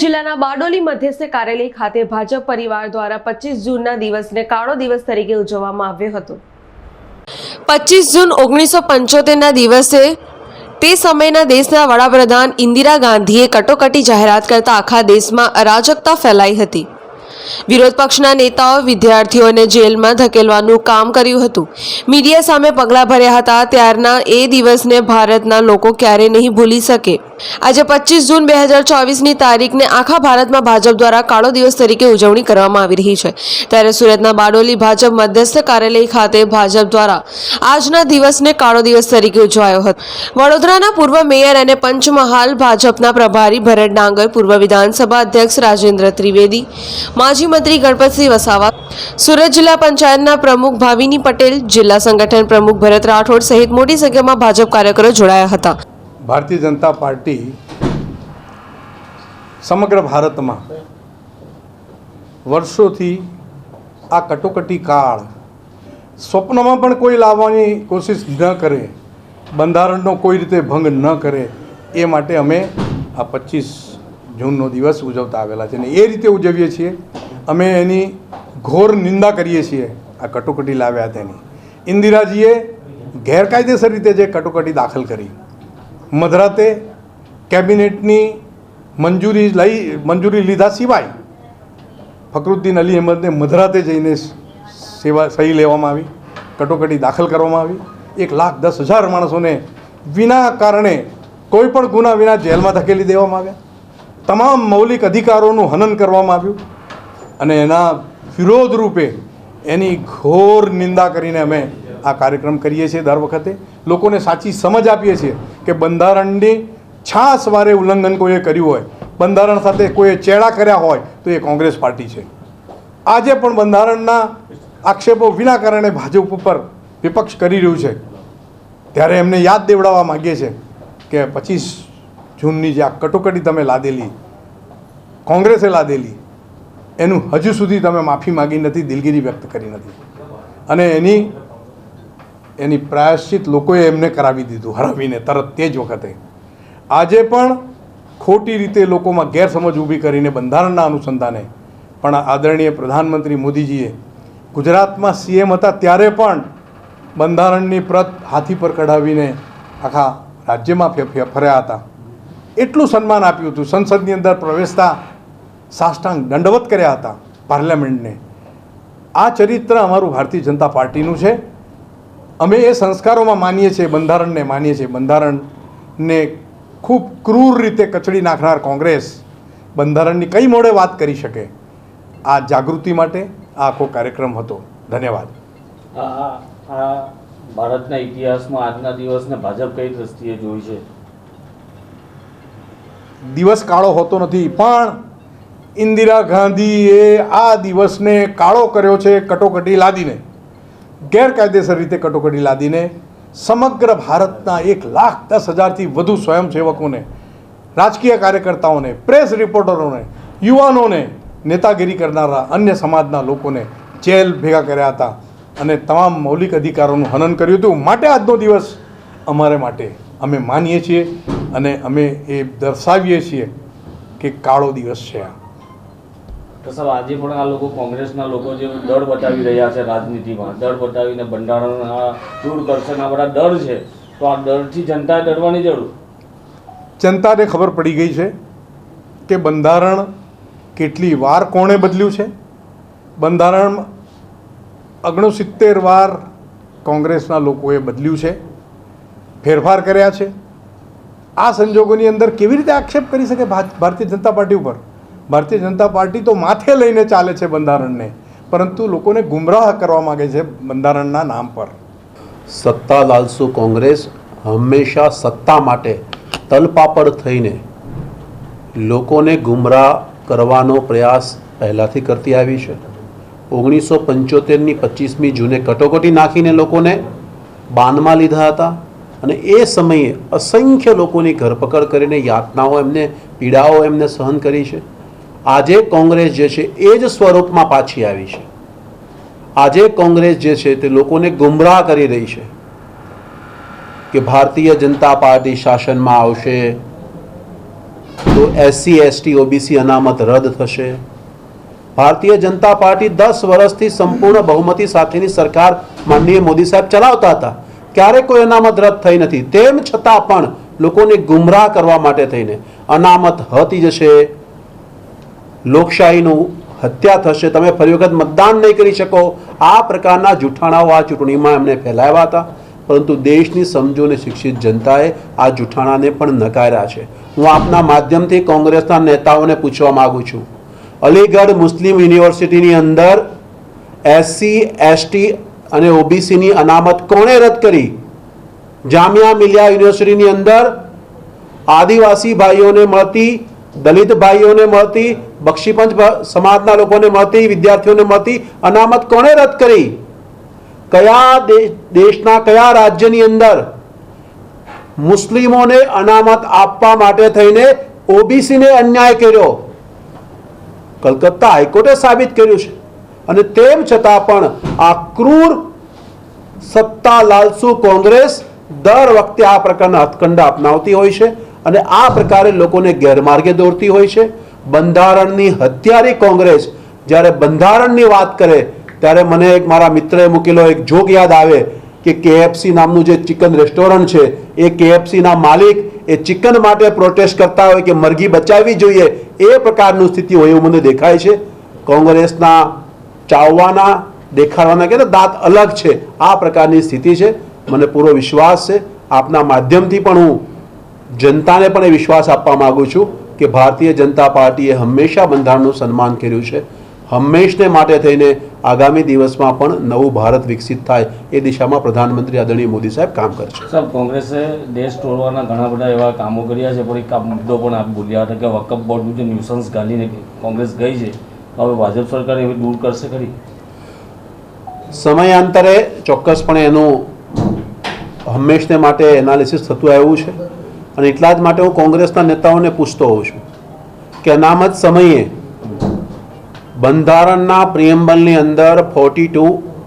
જિલ્લાના બારડોલી મધ્યસ્થ કાર્યાલય ખાતે ભાજપ પરિવાર દ્વારા પચીસ જૂનના દિવસને કાળો દિવસ તરીકે ઉજવવામાં આવ્યો હતો. પચીસ જૂન ઓગણીસો પંચોતેરના દિવસે તે સમયના દેશના વડાપ્રધાન ઇન્દિરા ગાંધીએ કટોકટી જાહેરાત કરતા આખા દેશમાં અરાજકતા ફેલાઈ હતી. વિરોધ પક્ષના નેતાઓ, વિદ્યાર્થીઓને જેલમાં ધકેલવાનું કામ કર્યું હતું. મીડિયા સામે પગલાં ભર્યા હતા. ત્યારના એ દિવસને ભારતના લોકો ક્યારે નહીં ભૂલી શકે. આજે પચીસ જૂન બે હજાર ચોવીસની તારીખને આખા ભારતમાં ભાજપ દ્વારા કાળો દિવસ તરીકે ઉજવણી કરવામાં આવી રહી છે. ત્યારે સુરતના બારડોલી ભાજપ મધ્યસ્થ કાર્યાલય ખાતે ભાજપ દ્વારા આજના દિવસને કાળો દિવસ તરીકે ઉજવાયો હતો. વડોદરાના પૂર્વ મેયર અને પંચમહાલ ભાજપના પ્રભારી ભરત ડાંગર, પૂર્વ વિધાનસભા અધ્યક્ષ રાજેન્દ્ર ત્રિવેદી, માજી મંત્રી ગણપતસિંહ વસાવા, સુરત જિલ્લા પંચાયતના પ્રમુખ ભાવિની પટેલ, જિલ્લા સંગઠન પ્રમુખ ભરત રાઠોડ સહિત મોટી સંખ્યામાં ભાજપ કાર્યકરો જોડાયા હતા. ભારતીય જનતા પાર્ટી સમગ્ર ભારતમાં વર્ષોથી આ કટોકટી કાળ સ્વપ્નમાં પણ કોઈ લાવવાની કોશિશ ન કરે, બંધારણનો કોઈ રીતે ભંગ ન કરે, એ માટે અમે આ પચીસ જૂનનો દિવસ ઉજવતા આવેલા છે અને એ રીતે ઉજવીએ છીએ. અમે એની ઘોર નિંદા કરીએ છીએ આ કટોકટી લાવ્યા તેની. ઇન્દિરાજીએ ગેરકાયદેસર રીતે જે કટોકટી દાખલ કરી મધરાતે કેબિનેટની મંજૂરી લઈ, મંજૂરી લીધા સિવાય ફકરુદ્દીન અલી અહેમદને મધરાતે જઈને સેવા, સહી લેવામાં આવી, કટોકટી દાખલ કરવામાં આવી. એક લાખ દસ હજાર માણસોને વિના કારણે, કોઈ પણ ગુના વિના જેલમાં ધકેલી દેવામાં આવ્યા. તમામ મૌલિક અધિકારોનું હનન કરવામાં આવ્યું અને એના વિરોધ રૂપે એની ઘોર નિંદા કરીને અમે આ કાર્યક્રમ કરીએ છીએ દર વખતે. લોકોને સાચી સમજ આપીએ છીએ કે બંધારણની છાસ વારે ઉલ્લંઘન કોઈએ કર્યું હોય, બંધારણ સાથે કોઈએ ચેડા કર્યા હોય, તો એ કોંગ્રેસ પાર્ટી છે. આજે પણ બંધારણના આક્ષેપો વિના કારણે ભાજપ ઉપર વિપક્ષ કરી રહ્યું છે. ત્યારે એમને યાદ દેવડાવવા માગીએ છીએ કે પચીસ જૂનની જે આ કટોકટી તમે લાદેલી, કોંગ્રેસે લાદેલી, એનું હજુ સુધી તમે માફી માગી નથી, દિલગીરી વ્યક્ત કરી નથી. અને એની એની પ્રાયશ્ચિત લોકોએ એમને કરાવી દીધું, હરાવીને તરત તે જ વખતે. આજે પણ ખોટી રીતે લોકોમાં ગેરસમજ ઊભી કરીને બંધારણના અનુસંધાને, પણ આદરણીય પ્રધાનમંત્રી મોદીજીએ ગુજરાતમાં સીએમ હતા ત્યારે પણ બંધારણની પ્રત હાથી પર કઢાવીને આખા રાજ્યમાં ફર્યા હતા. એટલું સન્માન આપ્યું હતું. સંસદની અંદર પ્રવેશતા સાષ્ટાંગ દંડવત કર્યા હતા પાર્લામેન્ટને. આ ચરિત્ર અમારું ભારતીય જનતા પાર્ટીનું છે. અમે એ સંસ્કારોમાં માનીએ છીએ બંધારણને માનીએ છીએ. બંધારણને ખૂબ ક્રૂર રીતે કચડી નાખનાર કોંગ્રેસ બંધારણની કઈ મોડે વાત કરી શકે? આ જાગૃતિ માટે આ આખો કાર્યક્રમ હતો. ધન્યવાદ. ભારતના ઇતિહાસમાં આજના દિવસને ભાજપ કઈ દ્રષ્ટિએ જોઈ છે? દિવસ કાળો હોતો નથી પણ ઇન્દિરા ગાંધીએ આ દિવસને કાળો કર્યો છે કટોકટી લાદીને. ગેરકાયદેસર રીતે કટોકટી લાદીને સમગ્ર ભારતના એક લાખ દસ હજારથી વધુ સ્વયંસેવકોને, રાજકીય કાર્યકર્તાઓને, પ્રેસ રિપોર્ટરોને, યુવાનોને નેતાગીરી કરનારા અન્ય સમાજના લોકોને જેલ ભેગા કર્યા હતા અને તમામ મૌલિક અધિકારોનું હનન કર્યું હતું. માટે આજનો દિવસ અમારે માટે અમે માનીએ છીએ અને અમે એ દર્શાવીએ છીએ કે કાળો દિવસ છે આ. તો સાહેબ, આજે પણ આ લોકો કોંગ્રેસના લોકો જે દળ બતાવી રહ્યા છે રાજનીતિમાં દળ બતાવીને બંધારણ દૂર કરશે આ બધા ડર છે, તો આ ડરથી જનતાએ ડરવાની જરૂર? જનતાને ખબર પડી ગઈ છે કે બંધારણ કેટલી વાર કોણે બદલ્યું છે? બંધારણ ઓગણસિત્તેર વાર કોંગ્રેસના લોકોએ બદલ્યું છે, ફેરફાર કર્યા છે. આ સંજોગોની અંદર કેવી રીતે આક્ષેપ કરી શકે ભારતીય જનતા પાર્ટી ઉપર? ભારતીય જનતા પાર્ટી તો માથે લઈને ચાલે છે બંધારણને, પરંતુ લોકોને ગુમરાહ કરવા માગે છે બંધારણના નામ પર. સત્તા લાલસુ કોંગ્રેસ હંમેશા સત્તા માટે તલપાપડ થઈને લોકોને ગુમરાહ કરવાનો પ્રયાસ પહેલાંથી કરતી આવી છે. ઓગણીસો પંચોતેરની પચીસમી જૂને કટોકટી નાખીને લોકોને બાનમાં લીધા હતા અને એ સમયે અસંખ્ય લોકોની ધરપકડ કરીને યાતનાઓ એમને, પીડાઓ એમને સહન કરી છે. આજે કોંગ્રેસ જે છે એ જ સ્વરૂપમાં પાછી આવી છે. આજે કોંગ્રેસ જે છે તે લોકોને ગુમરાહ કરી રહી છે કે ભારતીય જનતા પાર્ટી શાસનમાં આવશે તો એસસી એસટી ઓબીસી અનામત રદ થશે. ભારતીય જનતા પાર્ટી દસ વર્ષથી સંપૂર્ણ બહુમતી સાથેની સરકાર માનનીય મોદી સાહેબ ચલાવતા હતા. ક્યારે કોઈ અનામત રદ થઈ નથી. તેમ છતાં પણ લોકોને ગુમરાહ કરવા માટે થઈને અનામત હતી જશે. લોકશાહીનું હત્યા થશે, તમે ફરી વખત મતદાન નહીં કરી શકો. આ પ્રકારના જૂઠાણાઓ આ ચૂંટણીમાં એમને ફેલાવ્યા હતા. પરંતુ દેશની સમજો અને શિક્ષિત જનતાએ આ જૂઠાણાને પણ નકાર્યા છે. હું આપના માધ્યમથી કોંગ્રેસના નેતાઓને પૂછવા માગું છું. અલીગઢ મુસ્લિમ યુનિવર્સિટીની અંદર એસસી એસટી અને ઓબીસીની અનામત કોણે રદ કરી? જામિયા મિલિયા યુનિવર્સિટીની અંદર આદિવાસી ભાઈઓને મળતી, દલિત ભાઈઓને મળતી બક્ષીપંચ સમાજના લોકોને મળતી, વિદ્યાર્થીઓને મળતી અનામત કોણે રદ કરી? કયા દેશના કયા રાજ્યની અંદર મુસ્લિમોને અનામત આપવા માટે થઈને ઓબીસીને અન્યાય કર્યો? કલકત્તા હાઈકોર્ટે સાબિત કર્યું છે. અને તેમ છતાં પણ આ ક્રૂર સત્તા લાલસુ કોંગ્રેસ દર વખતે આ પ્રકારના હથકંડા અપનાવતી હોય છે અને આ પ્રકારે લોકોને ગેરમાર્ગે દોરતી હોય છે. બંધારણની હત્યારી કોંગ્રેસ જ્યારે બંધારણની વાત કરે, ત્યારે મને એક મારા મિત્રએ મૂકેલો એક જોક યાદ આવે કે કેએફસી નામનું જે ચિકન રેસ્ટોરન્ટ છે, એ કેએફસીના માલિક એ ચિકન માટે પ્રોટેસ્ટ કરતા હોય કે મરઘી બચાવવી જોઈએ, એ પ્રકારનું સ્થિતિ હોય એવું મને દેખાય છે. કોંગ્રેસના ચાવવાના, દેખાડવાના કે દાંત અલગ છે, આ પ્રકારની સ્થિતિ છે. મને પૂરો વિશ્વાસ છે. આપના માધ્યમથી પણ હું જનતાને પણ એ વિશ્વાસ આપવા માગું છું. કે ભારતીય જનતા પાર્ટીએ હંમેશા બંધારણનું સન્માન કર્યું છે. હંમેશને માટે થઈને આગામી દિવસમાં પણ નવું ભારત વિકસિત થાય એ દિશામાં પ્રધાનમંત્રી આદરણીય મોદી સાહેબ કામ કરશે સાહેબ કોંગ્રેસે દેશ તોડવાના ઘણા બધા એવા કામો કર્યા છે. પણ એક મુદ્દો પણ આપ ભૂલ્યા હતા કે વકફ બોર્ડનું જે ન્યુસન્સ ગાલીને કોંગ્રેસ ગઈ છે. હવે ભાજપ સરકાર એવી દૂર કરશે ખરી? સમયાંતરે ચોક્કસપણે એનું હંમેશને માટે એનાલિસિસ થતું આવ્યું છે. અને એટલા જ માટે હું કોંગ્રેસના નેતાઓને પૂછતો હોઉં છું કે અનામત સમયે બંધારણના પ્રિએમ્બલની અંદર ફોર્ટી ટુ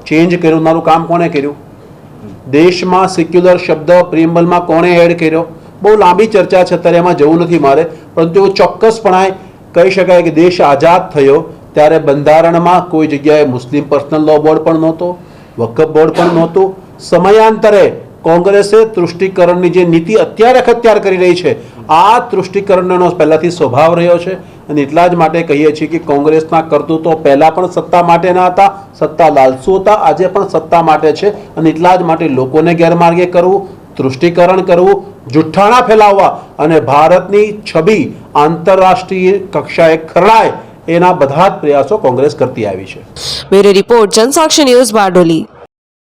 ચેન્જ કરનારું કામ કોણે કર્યું? દેશમાં સિક્યુલર શબ્દ પ્રિએમ્બલમાં કોણે એડ કર્યો? બહુ લાંબી ચર્ચા છે, અત્યારે એમાં જવું નથી મારે. પરંતુ એવું ચોક્કસપણે કહી શકાય કે દેશ આઝાદ થયો ત્યારે બંધારણમાં કોઈ જગ્યાએ મુસ્લિમ પર્સનલ લો બોર્ડ પણ નહોતો, વકફ બોર્ડ પણ નહોતું. સમયાંતરે કોંગ્રેસે તૃષ્ટિકરણની જે નીતિ અત્યારે અખત્યાર કરી રહી છે, આ તૃષ્ટિકરણનો પહેલાથી સ્વભાવ રહ્યો છે અને એટલા જ માટે કહીએ છીએ કે કોંગ્રેસના કરતૂતો પહેલાં પણ સત્તા માટેના હતા, સત્તા લાલસુ હતા, આજે પણ સત્તા માટે છે અને એટલા જ માટે લોકોને ગેરમાર્ગે કરવું, તૃષ્ટિકરણ કરવું, જુઠ્ઠાણા ફેલાવવા અને ભારતની છબી આંતરરાષ્ટ્રીય કક્ષાએ ખરડાય એના બધા જ પ્રયાસો કોંગ્રેસ કરતી આવી છે. Bureau report, Jansakshi news Bardoli.